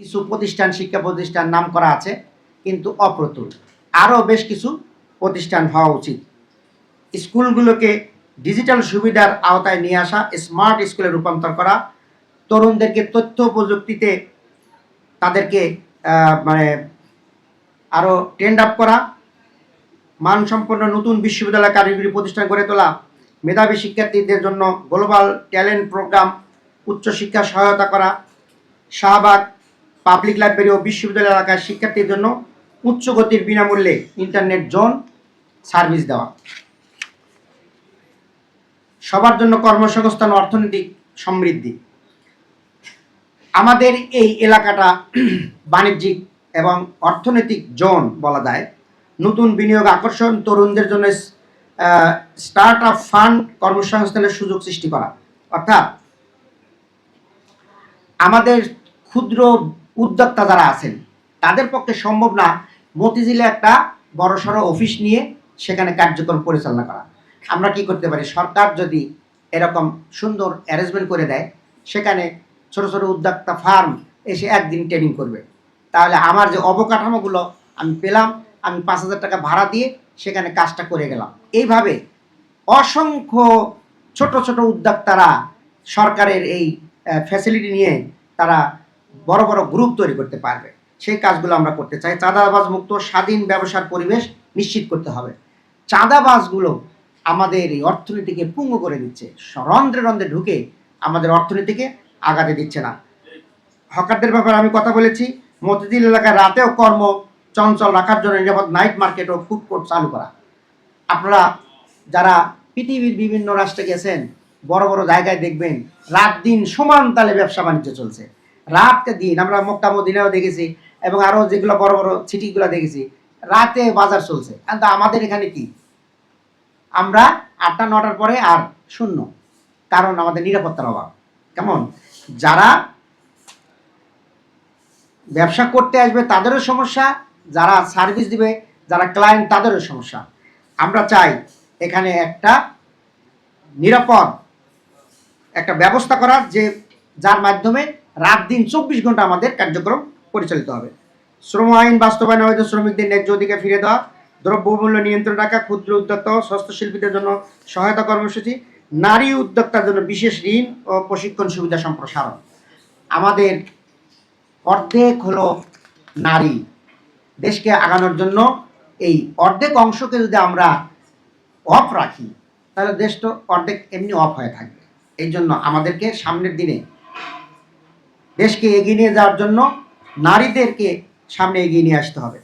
কিছু প্রতিষ্ঠান, শিক্ষা প্রতিষ্ঠান নাম করা আছে, কিন্তু অপ্রতুল। আরও বেশ কিছু প্রতিষ্ঠান হওয়া উচিত। স্কুলগুলোকে ডিজিটাল সুবিধার আওতায় নিয়ে আসা, স্মার্ট স্কুলে রূপান্তর করা, তরুণদেরকে তথ্য প্রযুক্তিতে তাদেরকে মানে আরও ট্রেন্ড আপ করা, মানসম্পন্ন নতুন বিশ্ববিদ্যালয় কারিগরি প্রতিষ্ঠান গড়ে তোলা, মেধাবী শিক্ষার্থীদের জন্য গ্লোবাল ট্যালেন্ট প্রোগ্রাম উচ্চশিক্ষা সহায়তা করা, শাহবাগ পাবলিক লাইব্রেরি ও বিশ্ববিদ্যালয় এলাকার শিক্ষার্থীর জন্য উচ্চ গতির বিনামূল্যে ইন্টারনেট জোন সার্ভিস দেওয়া। সবার জন্য কর্মসংস্থান, অর্থনৈতিক সমৃদ্ধি। আমাদের এই এলাকাটা বাণিজ্যিক এবং অর্থনৈতিক জোন বলা যায়। নতুন বিনিয়োগ আকর্ষণ, তরুণদের জন্য স্টার্ট আপ ফান্ড কর্মসংস্থানের সুযোগ সৃষ্টি করা। অর্থাৎ আমাদের ক্ষুদ্র উদ্যোক্তা যারা আছেন, তাদের পক্ষে সম্ভব না মতিঝিলে একটা বড়সড় অফিস নিয়ে সেখানে কার্যক্রম পরিচালনা করা। আমরা কি করতে পারি? সরকার যদি এরকম সুন্দর অ্যারেঞ্জমেন্ট করে দেয়, সেখানে ছোট ছোট উদ্যোক্তা ফার্ম এসে একদিন ট্রেনিং করবে। তাহলে আমার যে অবকাঠামোগুলো আমি পেলাম, আমি পাঁচ হাজার টাকা ভাড়া দিয়ে সেখানে কাজটা করে গেলাম। এইভাবে অসংখ্য ছোট ছোট উদ্যোক্তারা সরকারের এই ফ্যাসিলিটি নিয়ে তারা বড় বড় গ্রুপ তৈরি করতে পারবে। সেই কাজগুলো আমরা করতে চাই। চাঁদাবাজ মুক্ত, স্বাধীন ব্যবসার পরিবেশ নিশ্চিত করতে হবে। চাঁদাবাজগুলো আমাদের এই অর্থনীতিকে পুঙ্গ করে দিচ্ছে। রন্ধ্রে রন্ধ্রে ঢুকে আমাদের অর্থনীতিকে আগাতে দিচ্ছে না। হকারদের ব্যাপারে আমি কথা বলেছি। মতিঝিল এলাকায় রাতেও কর্ম চঞ্চল রাখার জন্য নিরাপদ নাইট মার্কেট ও ফুড কোর্ট চালু করা। আপনারা যারা পৃথিবীর বিভিন্ন রাষ্ট্রে গেছেন, বড় বড় জায়গায় দেখবেন, রাত দিন সমান তালে ব্যবসা বাণিজ্য চলছে। রাতকে দিন, আমরা মক্কা মদিনাও দেখেছি, এবং আরও যেগুলো বড় বড় সিটিগুলো দেখেছি, রাতে বাজার চলছে। কিন্তু আমাদের এখানে কি? আমরা আটটা, নটার পরে আর শূন্য, কারণ আমাদের নিরাপত্তার অভাব। কেমন? যারা ব্যবসা করতে আসবে তাদেরও সমস্যা, যারা সার্ভিস দিবে, যারা ক্লায়েন্ট তাদেরও সমস্যা। আমরা চাই এখানে একটা নিরাপদ একটা ব্যবস্থা করার যে, যার মাধ্যমে রাত দিন চব্বিশ ঘণ্টা আমাদের কার্যক্রম পরিচালিত হবে। শ্রম আইন বাস্তবায়ন হয়তো শ্রমিকদের ন্যায্য অধিকার ফিরে দেওয়া, দ্রব্যমূল্য নিয়ন্ত্রণ রাখা, ক্ষুদ্র উদ্যোক্তা ও হস্তশিল্পীদের জন্য সহায়তা কর্মসূচি, নারী উদ্যোক্তার জন্য বিশেষ ঋণ ও প্রশিক্ষণ সুবিধা সম্প্রসারণ। আমাদের অর্ধেক হলো নারী। দেশকে আগানোর জন্য এই অর্ধেক অংশকে যদি আমরা অফ রাখি, তাহলে দেশ তো অর্ধেক এমনি অফ হয়ে থাকবে। এই জন্য আমাদেরকে সামনের দিনে দেশকে এগিয়ে নিয়ে যাওয়ার জন্য নারীদেরকে সামনে এগিয়ে নিয়ে আসতে হবে।